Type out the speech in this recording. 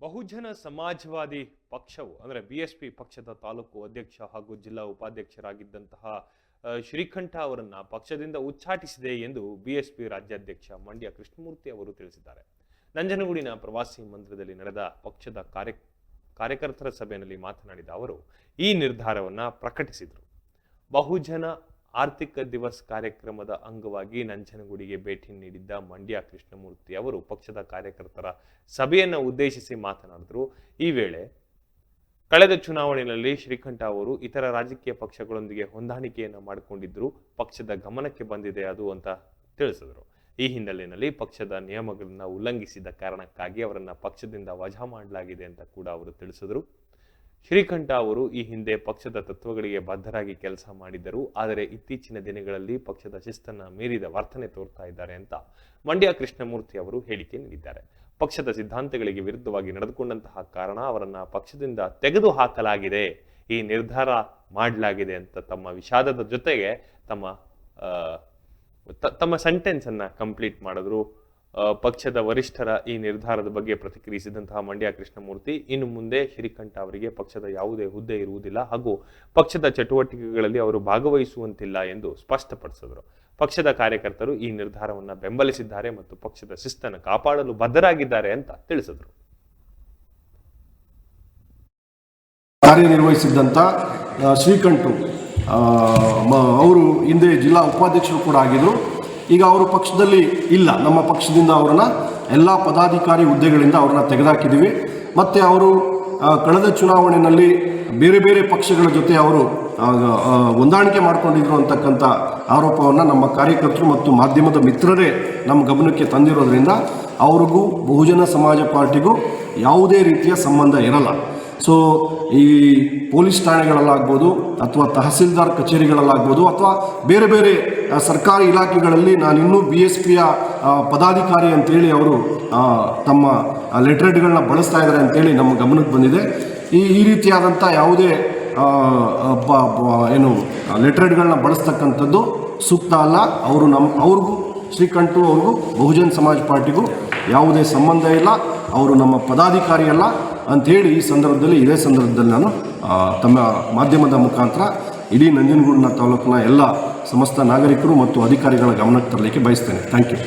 ಬಹುಜನ ಸಮಾಜವಾದಿ ಪಕ್ಷವು, ಅಂದರೆ B S P ಪಕ್ಷದ ತಾಲೂಕು ಅಧ್ಯಕ್ಷ ಹಾಗೂ ಜಿಲ್ಲಾ ಉಪಾಧ್ಯಕ್ಷರಾಗಿದ್ದಂತಹ ಶ್ರೀಕಂಠ ಅವರನ್ನ ಪಕ್ಷದಿಂದ ಉಚ್ಚಾಟಿಸಿದೆ ಎಂದು ಬಿಎಸ್ಪಿ ರಾಜ್ಯಾಧ್ಯಕ್ಷ ಮಂಡ್ಯ ಕೃಷ್ಣಮೂರ್ತಿ ಅವರು ತಿಳಿಸಿದ್ದಾರೆ. ನಂಜನಗೂಡಿನ ಪ್ರವಾಸಿ ಮಂದಿರದಲ್ಲಿ ನಡೆದ ಪಕ್ಷದ ಕಾರ್ಯ, ಕಾರ್ಯಕರ್ತರ ಸಭೆಯಲ್ಲಿ ಮಾತನಾಡಿದ ಅವರು, ಈ ನಿರ್ಧಾರವನ್ನು ಪ್ರಕಟಿಸಿದರು. ಬಹುಜನ ಆರ್ಥಿಕ ದಿವಸ್ ಕಾರ್ಯಕ್ರಮದ ಅಂಗವಾಗಿ ನಂಜನಗೂಡಿಗೆ ಭೇಟಿ ನೀಡಿದ್ದ ಮಂಡ್ಯ ಕೃಷ್ಣಮೂರ್ತಿ ಅವರು ಪಕ್ಷದ ಕಾರ್ಯಕರ್ತರ ಸಭೆಯನ್ನು ಉದ್ದೇಶಿಸಿ ಮಾತನಾಡಿದರು. ಈ ವೇಳೆ ಕಳೆದ ಚುನಾವಣೆಯಲ್ಲಿ ಶ್ರೀಕಂಠ ಅವರು ಇತರ ರಾಜಕೀಯ ಪಕ್ಷಗಳೊಂದಿಗೆ ಹೊಂದಾಣಿಕೆಯನ್ನು ಮಾಡಿಕೊಂಡಿದ್ದರು ಪಕ್ಷದ ಗಮನಕ್ಕೆ ಬಂದಿದೆ ಅದು ಅಂತ ತಿಳಿಸಿದರು. ಈ ಹಿನ್ನೆಲೆಯಲ್ಲಿ ಪಕ್ಷದ ನಿಯಮಗಳನ್ನು ಉಲ್ಲಂಘಿಸಿದ ಕಾರಣಕ್ಕಾಗಿ ಅವರನ್ನು ಪಕ್ಷದಿಂದ ವಜಾ ಮಾಡಲಾಗಿದೆ ಅಂತ ಕೂಡ ಅವರು ತಿಳಿಸಿದರು. ಶ್ರೀಕಂಠ ಅವರು ಈ ಹಿಂದೆ ಪಕ್ಷದ ತತ್ವಗಳಿಗೆ ಬದ್ಧರಾಗಿ ಕೆಲಸ ಮಾಡಿದ್ದರು, ಆದರೆ ಇತ್ತೀಚಿನ ದಿನಗಳಲ್ಲಿ ಪಕ್ಷದ ಶಿಸ್ತನ್ನು ಮೀರಿದ ವರ್ತನೆ ತೋರ್ತಾ ಇದ್ದಾರೆ ಅಂತ ಮಂಡ್ಯ ಕೃಷ್ಣಮೂರ್ತಿ ಅವರು ಹೇಳಿಕೆ ನೀಡಿದ್ದಾರೆ. ಪಕ್ಷದ ಸಿದ್ಧಾಂತಗಳಿಗೆ ವಿರುದ್ಧವಾಗಿ ನಡೆದುಕೊಂಡಂತಹ ಕಾರಣ ಅವರನ್ನ ಪಕ್ಷದಿಂದ ತೆಗೆದು ಹಾಕಲಾಗಿದೆ, ಈ ನಿರ್ಧಾರ ಮಾಡಲಾಗಿದೆ ಅಂತ ತಮ್ಮ ವಿಷಾದದ ಜೊತೆಗೆ ತಮ್ಮ ತಮ್ಮ ಸೆಂಟೆನ್ಸ್ ಅನ್ನ ಕಂಪ್ಲೀಟ್ ಮಾಡಿದ್ರು. ಪಕ್ಷದ ವರಿಷ್ಠರ ಈ ನಿರ್ಧಾರದ ಬಗ್ಗೆ ಪ್ರತಿಕ್ರಿಯಿಸಿದಂತಹ ಮಂಡ್ಯ ಕೃಷ್ಣಮೂರ್ತಿ, ಇನ್ನು ಮುಂದೆ ಶ್ರೀಕಂಠ ಅವರಿಗೆ ಪಕ್ಷದ ಯಾವುದೇ ಹುದ್ದೆ ಇರುವುದಿಲ್ಲ ಹಾಗೂ ಪಕ್ಷದ ಚಟುವಟಿಕೆಗಳಲ್ಲಿ ಅವರು ಭಾಗವಹಿಸುವಂತಿಲ್ಲ ಎಂದು ಸ್ಪಷ್ಟಪಡಿಸಿದರು. ಪಕ್ಷದ ಕಾರ್ಯಕರ್ತರು ಈ ನಿರ್ಧಾರವನ್ನು ಬೆಂಬಲಿಸಿದ್ದಾರೆ ಮತ್ತು ಪಕ್ಷದ ಶಿಸ್ತನ್ನು ಕಾಪಾಡಲು ಬದ್ಧರಾಗಿದ್ದಾರೆ ಅಂತ ತಿಳಿಸಿದರು. ಕಾರ್ಯನಿರ್ವಹಿಸಿದ್ದಂಥ ಶ್ರೀಕಂಠ ಅವರು ಹಿಂದೆ ಜಿಲ್ಲಾ ಉಪಾಧ್ಯಕ್ಷರು ಕೂಡ ಆಗಿದ್ದರು ಈಗ ಅವರು ಪಕ್ಷದಲ್ಲಿ ಇಲ್ಲ. ನಮ್ಮ ಪಕ್ಷದಿಂದ ಅವರನ್ನು ಎಲ್ಲ ಪದಾಧಿಕಾರಿ ಹುದ್ದೆಗಳಿಂದ ಅವ್ರನ್ನ ತೆಗೆದುಹಾಕಿದ್ದೀವಿ ಮತ್ತು ಅವರು ಕಳೆದ ಚುನಾವಣೆಯಲ್ಲಿ ಬೇರೆ ಬೇರೆ ಪಕ್ಷಗಳ ಜೊತೆ ಅವರು ಹೊಂದಾಣಿಕೆ ಮಾಡಿಕೊಂಡಿದ್ರು ಅಂತಕ್ಕಂಥ ಆರೋಪವನ್ನು ನಮ್ಮ ಕಾರ್ಯಕರ್ತರು ಮತ್ತು ಮಾಧ್ಯಮದ ಮಿತ್ರರೇ ನಮ್ಮ ಗಮನಕ್ಕೆ ತಂದಿರೋದ್ರಿಂದ ಅವ್ರಿಗೂ ಬಹುಜನ ಸಮಾಜ ಪಾರ್ಟಿಗೂ ಯಾವುದೇ ರೀತಿಯ ಸಂಬಂಧ ಇರಲ್ಲ. ಸೊ ಈ ಪೊಲೀಸ್ ಠಾಣೆಗಳಲ್ಲಾಗ್ಬೋದು ಅಥವಾ ತಹಸೀಲ್ದಾರ್ ಕಚೇರಿಗಳಲ್ಲಾಗ್ಬೋದು ಅಥವಾ ಬೇರೆ ಬೇರೆ ಸರ್ಕಾರಿ ಇಲಾಖೆಗಳಲ್ಲಿ ನಾನಿನ್ನೂ ಬಿ ಎಸ್ ಪಿಯ ಪದಾಧಿಕಾರಿ ಅಂತೇಳಿ ಅವರು ತಮ್ಮ ಲೆಟ್ರೇಟ್ಗಳನ್ನ ಬಳಸ್ತಾ ಇದ್ದಾರೆ ಅಂತೇಳಿ ನಮ್ಮ ಗಮನಕ್ಕೆ ಬಂದಿದೆ. ಈ ಈ ರೀತಿಯಾದಂಥ ಯಾವುದೇ ಏನು ಲೆಟ್ರೇಟ್ಗಳನ್ನ ಬಳಸ್ತಕ್ಕಂಥದ್ದು ಸೂಕ್ತ ಅಲ್ಲ. ಅವರು ನಮ್ಮ ಅವ್ರಿಗೂ ಶ್ರೀಕಂಠು ಅವ್ರಿಗೂ ಬಹುಜನ್ ಸಮಾಜ್ ಪಾರ್ಟಿಗೂ ಯಾವುದೇ ಸಂಬಂಧ ಇಲ್ಲ. ಅವರು ನಮ್ಮ ಪದಾಧಿಕಾರಿ ಅಲ್ಲ ಅಂಥೇಳಿ ಈ ಸಂದರ್ಭದಲ್ಲಿ, ಇದೇ ಸಂದರ್ಭದಲ್ಲಿ ನಾನು ತಮ್ಮ ಮಾಧ್ಯಮದ ಮುಖಾಂತರ ಇಡೀ ನಂಜನಗೂಡಿನ ತಾಲೂಕಿನ ಎಲ್ಲ ಸಮಸ್ತ ನಾಗರಿಕರು ಮತ್ತು ಅಧಿಕಾರಿಗಳ ಗಮನಕ್ಕೆ ತರಲಿಕ್ಕೆ ಬಯಸ್ತೇನೆ. Thank you